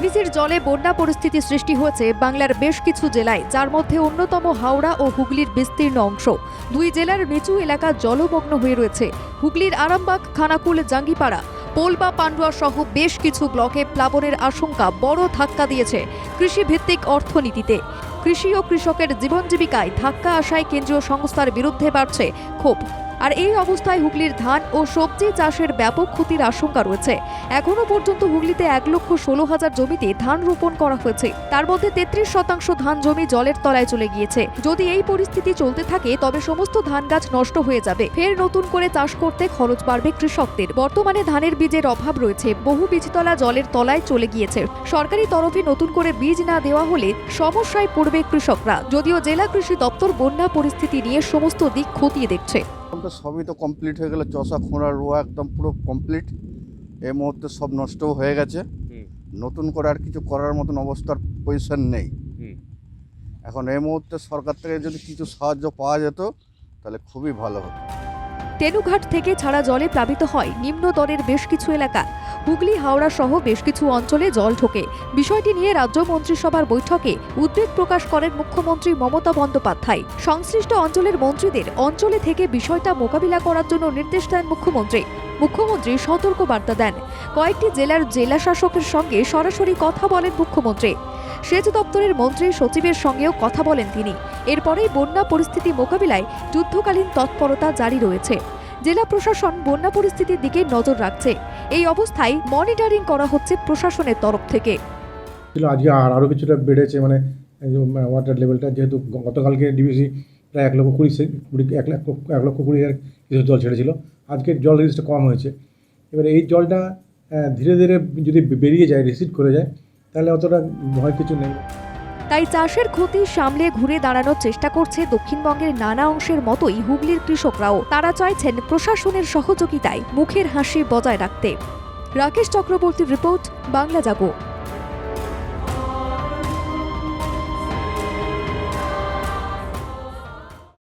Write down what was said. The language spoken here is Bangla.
ডিভিসির জলে বন্যা পরিস্থিতি সৃষ্টি হয়েছে বাংলার বেশ কিছু জেলায়, যার মধ্যে অন্যতম হাওড়া ও হুগলির বিস্তীর্ণ অংশ। দুই জেলার নিচু এলাকা জলমগ্ন হয়ে রয়েছে। হুগলির আরামবাগ, খানাকুল, জাঙ্গিপাড়া পোলবা পান্ডুয়া সহ বেশ কিছু ব্লকে প্লাবনের আশঙ্কা বড় ধাক্কা দিয়েছে কৃষিভিত্তিক অর্থনীতিতে। কৃষি ও কৃষকের জীবন জীবিকায় ধাক্কা আসায় কেন্দ্রীয় সংস্থার বিরুদ্ধে বাড়ছে ক্ষোভ। আর এই অবস্থায় হুগলির ধান ও সবজি চাষের ব্যাপক ক্ষতির আশঙ্কা রয়েছে। এখনও পর্যন্ত হুগলিতে এক লক্ষ ষোলো হাজার জমিতে ধান রোপণ করা হয়েছে। তার মধ্যে তেত্রিশ শতাংশ ধান জমি জলের তলায় চলে গিয়েছে। যদি এই পরিস্থিতি চলতে থাকে, তবে সমস্ত ধান গাছ নষ্ট হয়ে যাবে। ফের নতুন করে চাষ করতে খরচ বাড়বে কৃষকদের। বর্তমানে ধানের বীজের অভাব রয়েছে। বহু বীজতলা জলের তলায় চলে গিয়েছে। সরকারি তরফে নতুন করে বীজ না দেওয়া হলে সমস্যায় পড়বে কৃষকরা। যদিও জেলা কৃষি দপ্তর বন্যা পরিস্থিতি নিয়ে সমস্ত দিক খতিয়ে দেখছে। এখন তো সবই তো কমপ্লিট হয়ে গেল। চষা খোঁড়া রোয়া একদম পুরো কমপ্লিট এই মুহূর্তে সব নষ্ট হয়ে গেছে। নতুন করে আর কিছু করার মতন অবস্থার পজিশন নেই। এখন এই মুহূর্তে সরকার থেকে যদি কিছু সাহায্য পাওয়া যেত তাহলে খুবই ভালো হতো। তেনুঘাট থেকে ছাড়া জলে প্লাবিত হয়। নিম্ন দরের বেশ কিছু এলাকা। হুগলি, হাওড়া সহ বেশ কিছু অঞ্চলে জল ঢোকে। বিষয়টি নিয়ে রাজ্য মন্ত্রিসভার বৈঠকে উদ্বেগ প্রকাশ করেন মুখ্যমন্ত্রী মমতা বন্দ্যোপাধ্যায়। সংশ্লিষ্ট অঞ্চলের মন্ত্রীদের অঞ্চলে থেকে বিষয়টা মোকাবিলা করার জন্য নির্দেশ দেন মুখ্যমন্ত্রী। মুখ্যমন্ত্রী সতর্ক বার্তা দেন। কয়েকটি জেলার জেলা শাসকের সঙ্গে সরাসরি কথা বলেন মুখ্যমন্ত্রী। সেচ দপ্তরের মন্ত্রী সচিবের সঙ্গেও কথা বলেন তিনি। এরপরেই বন্যা পরিস্থিতি মোকাবিলায় যুদ্ধকালীন তৎপরতা জারি রয়েছে। জেলা প্রশাসন বন্যা পরিস্থিতির দিকে নজর রাখছে। এই অবস্থায় মনিটরিং করা হচ্ছে প্রশাসনের তরফ থেকে। আজকে আর আরও কিছুটা বেড়েছে মানে ওয়াটার লেভেলটা যেহেতু গতকালকে ডিবিসি প্রায় এক লক্ষ কুড়ি কুড়ি, এক লক্ষ এক লক্ষ কুড়ি হাজার কিছু জল ছেড়েছিল। আজকে জল রিলিজটা কম হয়েছে। এবারে এই জলটা ধীরে ধীরে যদি বেরিয়ে যায় রিসিড করে যায়, তাহলে অতটা ভয় কিছু নেই। তাই চাষের ক্ষতি সামলে ঘুরে দাঁড়ানোর চেষ্টা করছে দক্ষিণবঙ্গের নানা অংশের মতোই হুগলির কৃষকরাও। তারা চাইছেন প্রশাসনের সহযোগিতায় মুখের হাসি বজায় রাখতে। রাকেশ চক্রবর্তীর রিপোর্ট, বাংলা জাগো